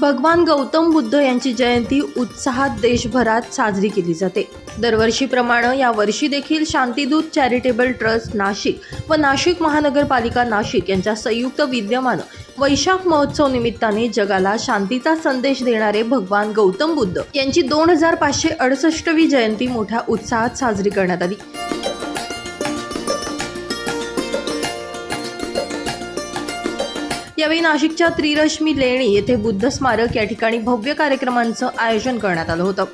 भगवान गौतम बुद्ध यांची जयंती उत्साहात देशभरात साजरी केली जाते. दरवर्षीप्रमाणे या वर्षी देखील शांतीदूत चॅरिटेबल ट्रस्ट नाशिक व नाशिक महानगरपालिका नाशिक यांच्या संयुक्त विद्यमानं वैशाख महोत्सव निमित्ताने जगाला शांतीचा संदेश देणारे भगवान गौतम बुद्ध यांची दोन हजार पाचशे अडसष्टवी जयंती मोठ्या उत्साहात साजरी करण्यात आली. यावेळी नाशिकच्या त्रिरश्मी लेणी येथे बुद्ध स्मारक या ठिकाणी भव्य कार्यक्रमांचं आयोजन करण्यात आलं होतं.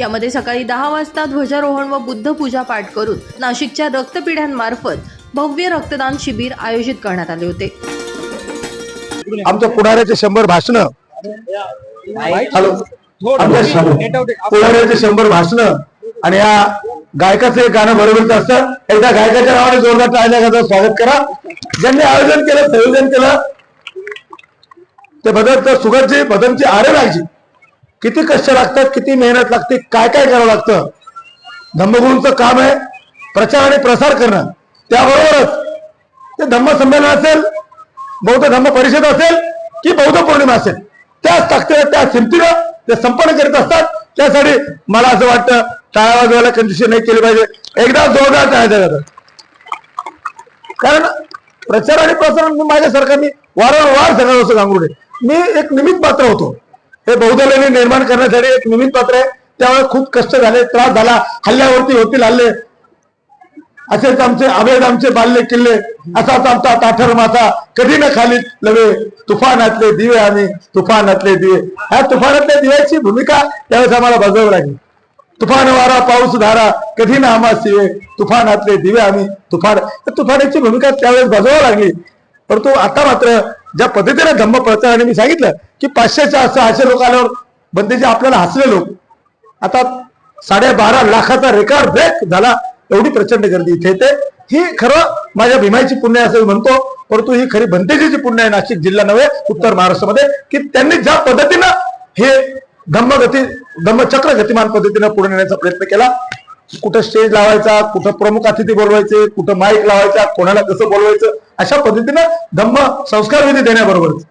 यामध्ये सकाळी दहा वाजता ध्वजारोहण व बुद्ध पूजा पाठ करून नाशिकच्या रक्तपिढ्यांमार्फत भव्य रक्तदान शिबिर आयोजित करण्यात आले होते. आमच्या पुढाऱ्याचे शंभर भाषण. हॅलो. पुढाऱ्याचे शंभर भाषण. आणि या गायकाचं एक गाणं बरोबरच असतं. एकदा गायकाच्या नावाने जोरदार टाळण्याचं स्वागत करा. ज्यांनी आयोजन केलं संयोजन केलं ते बदलचं सुगरचे बदलची आरे लागायची किती कष्ट लागतात किती मेहनत लागते काय काय करावं लागतं? धम्मगुरूंचं काम आहे प्रचार आणि प्रसार करणं. त्याबरोबरच ते धम्म संमेलन असेल बौद्ध धम्म परिषद असेल की बौद्ध पौर्णिमा असेल त्याच ताकदीला त्या सिमतीनं ते संपन्न करीत असतात. त्यासाठी मला असं वाटतं टाळा वाजवायला कंडिशन नाही केली पाहिजे. एकदा जोरदार टाळ्या द्या कारण प्रचार आणि प्रसार माझ्या सरकारने वारंवार सगळं असं गांगुडे मी एक निमित्त पात्र होतो. हे बहुदलाने निर्माण करण्यासाठी एक निमित्त पात्र आहे. त्यामुळे खूप कष्ट झाले त्रास झाला. हल्ल्यावरती होतील हल्ले असेच आमचे अभेद आमचे बाल्य किल्ले. असाच आमचा ताठर माथा कधी न खाली लवे तुफानातले दिवे आणि तुफानातले दिवे. ह्या तुफानातल्या दिव्याची भूमिका त्यावेळेस आम्हाला बजावं लागली. तुफान वारा पाऊस धारा कधी ना आम्हा शिवे तुफानातले दिवे आणि तुफान. तुफानाची भूमिका त्यावेळेस बजावावं लागली. परंतु आता मात्र ज्या पद्धतीने धम्म प्रचाराने मी सांगितलं की पाचशेच्या सहाशे लोक आल्यावर बंदीचे आपल्याला हसले लोक आता साडेबारा लाखाचा रेकॉर्ड ब्रेक झाला एवढी प्रचंड गर्दी इथे येते. ही खरं माझ्या भीमाईची पुण्य आहे असं म्हणतो परंतु ही खरी बंदेजीची पुण्य आहे नाशिक जिल्हा नव्हे उत्तर महाराष्ट्रामध्ये की त्यांनी ज्या पद्धतीनं हे धम्मगती धम्मचक्र गतिमान पद्धतीनं पुढे नेण्याचा प्रयत्न केला कुठं स्टेज लावायचा कुठं प्रमुख अतिथी बोलवायचे कुठं माईक लावायचा कोणाला कसं बोलवायचं अशा पद्धतीनं धम्म संस्कार विधी देण्याबरोबरच.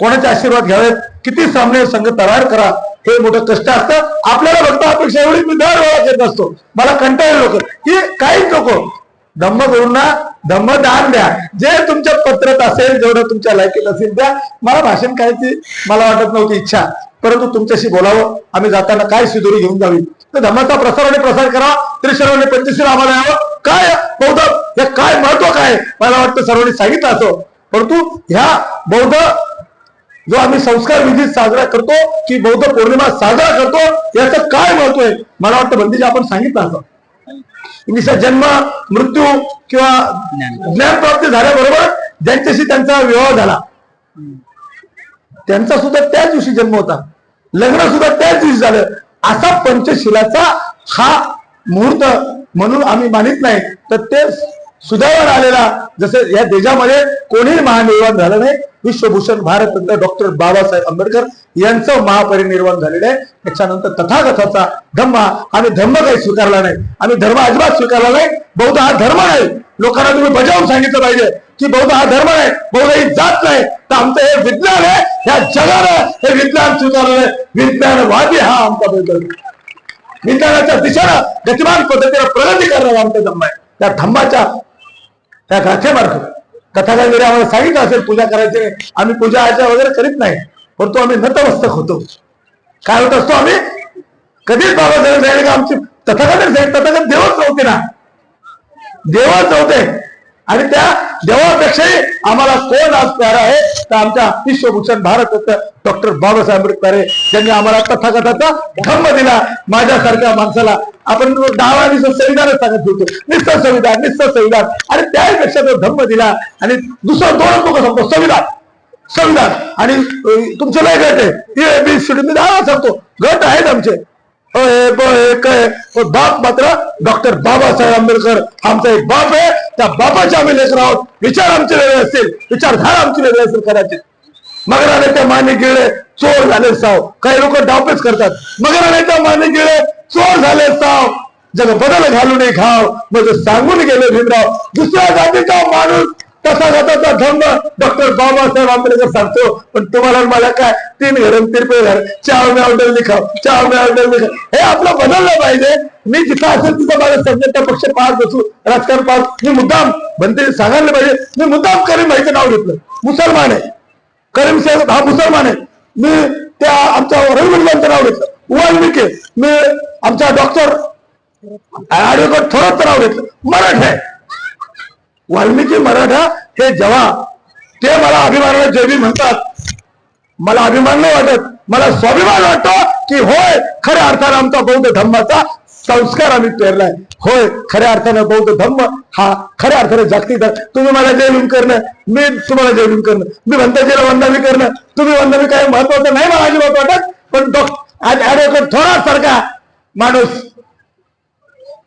कोणाचे आशीर्वाद घ्यावेत किती सामने संघ तयार करा हे मोठं कष्ट असतं. आपल्याला फक्त अपेक्षा एवढी मी दरवेळा घेत असतो. मला कंटाळले लोक. की काहीच नको. धम्म गुरुंना धम्म दान द्या. जे तुमच्या पत्रात असेल जेवढं तुमच्या लायकीत असेल द्या. मला भाषण करायची मला वाटत नव्हती इच्छा. परंतु तुमच्याशी बोलावं आम्ही जाताना काय शिदोरी घेऊन जावी? तर धर्माचा प्रसार आणि प्रसार करा तरी सर्वांनी पंचशील आम्हाला यावं. काय बौद्ध हे काय महत्त्व काय मला वाटतं सर्वांनी सांगितलं असं. परंतु ह्या बौद्ध जो आम्ही संस्कार विधी साजरा करतो की बौद्ध पौर्णिमा साजरा करतो याचं काय महत्त्व आहे? मला वाटतं बंदीजी आपण सांगितलं असं. निशा जन्म मृत्यू किंवा ज्ञान प्राप्ती झाल्याबरोबर ज्यांच्याशी त्यांचा विवाह झाला त्यांचा सुद्धा त्याच दिवशी जन्म होता. लग्न सुद्धा त्याच दिवशी झालं. असा पंचशिलाचा हा मुहूर्त म्हणून आम्ही मानित नाही. तर ते सुदैवान आलेला जसं या देशामध्ये कोणीही महानिर्वाण झालं नाही. विश्वभूषण भारतरत्न डॉक्टर बाबासाहेब आंबेडकर यांचं महापरिनिर्वाण झालेलं आहे. त्याच्यानंतर तथागताचा धम्म आम्ही धम्म काही स्वीकारला नाही आम्ही धर्म अजिबात स्वीकारला नाही. बौद्ध हा धर्म नाही लोकांना तुम्ही बजावून सांगितलं पाहिजे की बौद्ध हा धर्म आहे. बौद्ध ही जात नाही. तर आमचं हे विज्ञान आहे. या जगानं हे विज्ञान स्वीकारलं आहे. विज्ञानवादी हा आमचा बौद्ध विज्ञानाच्या दिशेनं गतिमान पद्धतीने प्रगती करणारा आमचा धम्म आहे. त्या धम्माच्या त्या गाथेमार्फत कथाकांनी आम्हाला सांगितलं असेल पूजा करायचे. आम्ही पूजा अर्चा वगैरे करीत नाही. परंतु आम्ही नतमस्तक होतो. काय होत असतो आम्ही? कधीच बाबा साहेब जाईल का आमची तथागत सांगितलं तथागत देवच नव्हते ना. देवच नव्हते. आणि त्या देवापेक्षाही आम्हाला कोण आज प्यारा आहे? तर आमच्या विश्वभूषण भारतरत्न डॉक्टर बाबासाहेब आंबेडकर आहे ज्यांनी आम्हाला तथाकथाचा धम्म दिला माझ्यासारख्या माणसाला. आपण दहा दिवस संविधानच सांगत होतो. निस्तर संविधान निस्तर संविधान. आणि त्यापेक्षा तो धम्म दिला आणि दुसरं दोन लोक सांगतो संविधान. संविधान. आणि तुमचं लय गट आहे. ए बी सी डी मी दहा सांगतो. गट आहेत आमचे. अ, ब, पण बाप मात्र डॉक्टर बाबासाहेब आंबेडकर आमचा एक बाप आहे. त्या बापाचे आम्ही लेकर आहोत. विचार आमचे वेगळे असतील. विचारधारा आमची वेगळी असेल कदाचित. मगराने त्या माने गिळे चोर झाले साव. काही लोक डावपेच करतात. मगराने त्या माने गिळे चोर झाले साव. जग बदल घालून खाव मग सांगून गेले भीमराव. दुसऱ्या जातीचा माणूस तसा जाताचा धर्म. डॉक्टर बाबासाहेब आंबेडकर सांगतो पण तुम्हाला मला काय? तीन घर तिरपे घर चार मे ऑर्डर लिखाव चार मे ऑर्डर लिखाव. हे आपलं बदललं पाहिजे. मी जिथं असेल तिथं माझं सध्या पक्ष पाहत बसू राजकारण पाहत. मी मुद्दाम बनते सांगायला पाहिजे. मी मुद्दाम करीम भाईचं नाव घेतलं. मुसलमान आहे. करीम साहेब हा मुसलमान आहे. मी त्या आमच्या रविवंतांचं नाव घेतलं. वाल्मिकी. मी आमचा डॉक्टर ऍडव्होकेट थोरातचं नाव घेतलं. मराठा. आहे वाल्मिकी मराठा हे जेव्हा ते मला अभिमानाला जयबी म्हणतात. मला अभिमान नाही वाटत. मला स्वाभिमान वाटतो की होय खऱ्या अर्थानं आमचा बौद्ध धम्माचा संस्कार आम्ही पेरलाय. होय खऱ्या अर्थानं बौद्ध धम्म हा खऱ्या अर्थाने जागतिक तुम्ही मला जय करणं मी तुम्हाला जय करणं. मी म्हणताजीला वंदनी करणं. तुम्ही वंदनी काय महत्वाचं नाही मला अजिबात वाटत पण ऍडव्होकेट थोडा सारखा माणूस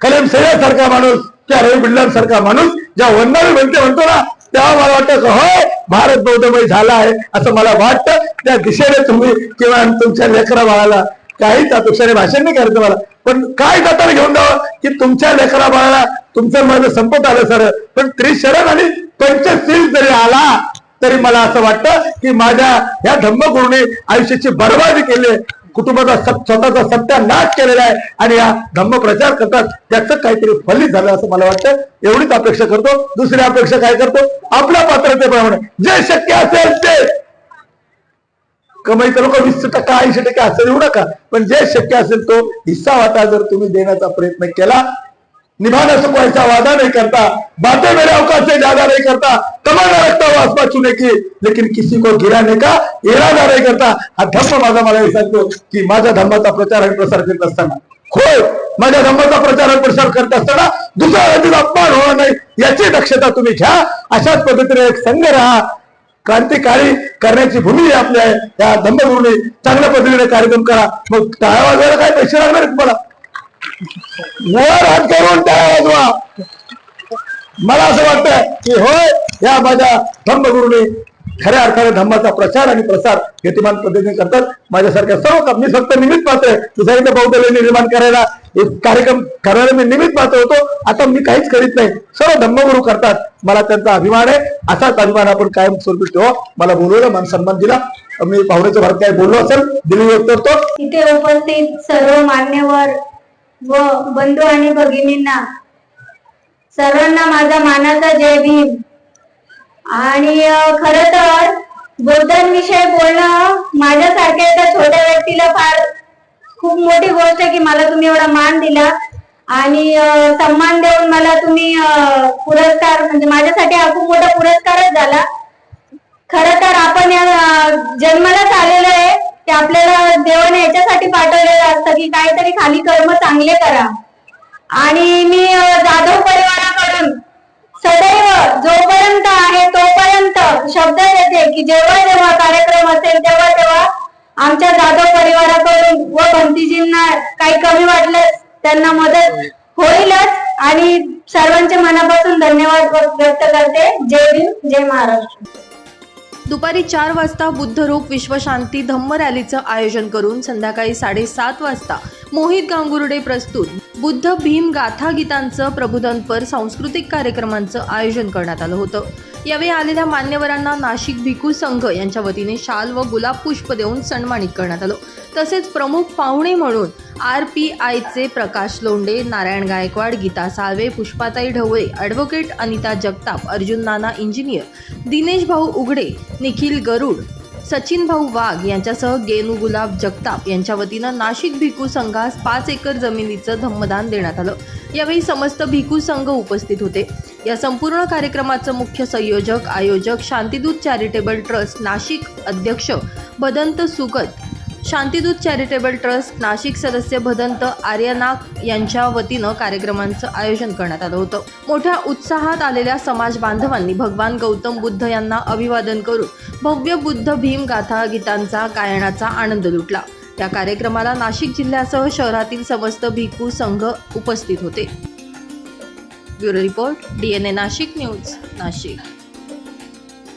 कलम सय्यद सारखा माणूस त्या रवी बिल्डर सारखा माणूस ज्या वंदनी म्हणते म्हणतो ना तेव्हा मला वाटतं की हो भारत बौद्धमय झाला आहे असं मला वाटतं. त्या दिशेने तुम्ही किंवा तुमच्या लेकरा बाळाला काहीच अपेक्षाने भाषण नाही करायचं मला. पण काय जाताना घेऊन जावं की तुमच्या लेकरा बाळाला तुमचं माझं संपत आलं सर. पण त्रिशरण आणि पंचशील जरी आला तरी मला असं वाटतं की माझ्या ह्या धम्मगुरूने आयुष्याची बर्बादी केली कुटुंबाचा स्वतःचा सत्यानाश केलेला आहे आणि या धम्म प्रचार करतात त्याचं काहीतरी फलित झालं असं मला वाटतं. एवढीच अपेक्षा करतो. दुसरी अपेक्षा काय करतो? आपल्या पात्रतेप्रमाणे. जे शक्य असेल ते. कमाई तर लोक वीस टक्का ऐंशी टक्के असेल एवढं का? पण जे शक्य असेल तो हिस्सा वाटा जर तुम्ही देण्याचा प्रयत्न केला निभाना सको ऐसा वादा नहीं करता बातें मेरे अवकाश से ज्यादा नहीं करता तमन्ना रखता हूं आसपास छूने की लेकिन किसी को गिराने का इरादा नहीं करता। हा धम्म माझा मला हे सांगतो की माझ्या धम्माचा प्रचार आणि प्रसार करत असताना होय माझ्या धम्माचा प्रचार आणि प्रसार करत असताना दुसऱ्या व्यक्तीचा अपमान होणार नाही याची दक्षता तुम्ही घ्या. अशाच पद्धतीने एक संघ राहा. क्रांतिकारी करण्याची भूमी आहे. आपल्या या धम्मगुरूने चांगल्या पद्धतीने कार्यक्रम करा. मग टाळ्या वाजवायला काय? पैसे लागणार तुम्हाला. वर हात करून टाळ्या मला असं वाटतं की होय या माझ्या धम्मगुरूने खऱ्या अर्थाने धम्माचा प्रचार आणि प्रसार गतिमान पद्धतीने करतात. माझ्यासारख्या सर्व मी फक्त निमित्त पाहतोय. तू इथे बौद्ध निर्माण करायला एक कार्यक्रम करायला मी निमित्त पाहतो होतो. आता मी काहीच करीत नाही. सर्व धम्मगुरू करतात. मला त्यांचा अभिमान आहे. असाच अभिमान आपण कायम स्वरूपी ठेवा. मला बोलवलं मान सन्मान दिला. मी पाहुण्याच्या भारत काय बोललो असेल दिली व्यक्त करतो. इथे उपस्थित सर्व मान्यवर व बंधू आणि भगिनींना सर्वांना माझा मानाचा जय भीम. आणि खर तर बुद्धांविषयी बोलणं माझ्यासारख्या एका छोट्या व्यक्तीला फार खूप मोठी गोष्ट आहे की मला तुम्ही एवढा मान दिला. आणि सन्मान देऊन मला तुम्ही पुरस्कार म्हणजे माझ्यासाठी हा खूप मोठा पुरस्कारच झाला. खर तर आपण या जन्मालाच आलेलो आहे. ते आपल्याला देवाने याच्यासाठी पाठवलेलं असतं की काहीतरी खाली कर्म चांगले करा. आणि मी जाधव परिवाराकडून सदैव जोपर्यंत आहे तोपर्यंत शब्द देते की जेव्हा जेव्हा कार्यक्रम असेल तेव्हा तेव्हा आमच्या जाधव परिवाराकडून व भंतीजींना काही कमी वाटलं त्यांना मदत होईलच. आणि सर्वांचे मनापासून धन्यवाद व्यक्त करते. जय भीम जय महाराष्ट्र. दुपारी चार वाजता बुद्धरूप विश्वशांती धम्म रॅलीचं आयोजन करून संध्याकाळी साडेसात वाजता मोहित गांगुर्डे प्रस्तुत. बुद्ध भीम गाथा गीतांचं प्रबोधनपर सांस्कृतिक कार्यक्रमांचं आयोजन करण्यात आलं होतं. यावेळी आलेल्या मान्यवरांना नाशिक भिकू संघ यांच्या वतीने शाल व गुलाब पुष्प देऊन सन्मानित करण्यात आलं. तसेच प्रमुख पाहुणे म्हणून आर पी आयचे प्रकाश लोंडे नारायण गायकवाड गीता साळवे पुष्पाताई ढवळे ॲडव्होकेट अनिता जगताप अर्जुन नाना इंजिनियर दिनेश भाऊ उघडे निखिल गरुड सचिन भाऊ वाघ यांच्यासह गेनू गुलाब जगताप यांच्या वतीनं नाशिक भिकू संघास पाच एकर जमिनीचं धम्मदान देण्यात आलं. यावेळी समस्त भिकू संघ उपस्थित होते. या संपूर्ण कार्यक्रमाचं मुख्य संयोजक आयोजक शांतिदूत चॅरिटेबल ट्रस्ट नाशिक अध्यक्ष भदंत सुगत शांतिदूत चॅरिटेबल ट्रस्ट नाशिक सदस्य भदंत आर्यनाग यांच्या वतीनं कार्यक्रमांचं आयोजन करण्यात आलं होतं. मोठ्या उत्साहात आलेल्या समाज बांधवांनी भगवान गौतम बुद्ध यांना अभिवादन करून भव्य बुद्ध भीम गाथा गीतांचा गायनाचा आनंद लुटला. या कार्यक्रमाला नाशिक जिल्ह्यासह शहरातील समस्त भिकू संघ उपस्थित होते. Bureau report DNA Nashik news Nashik.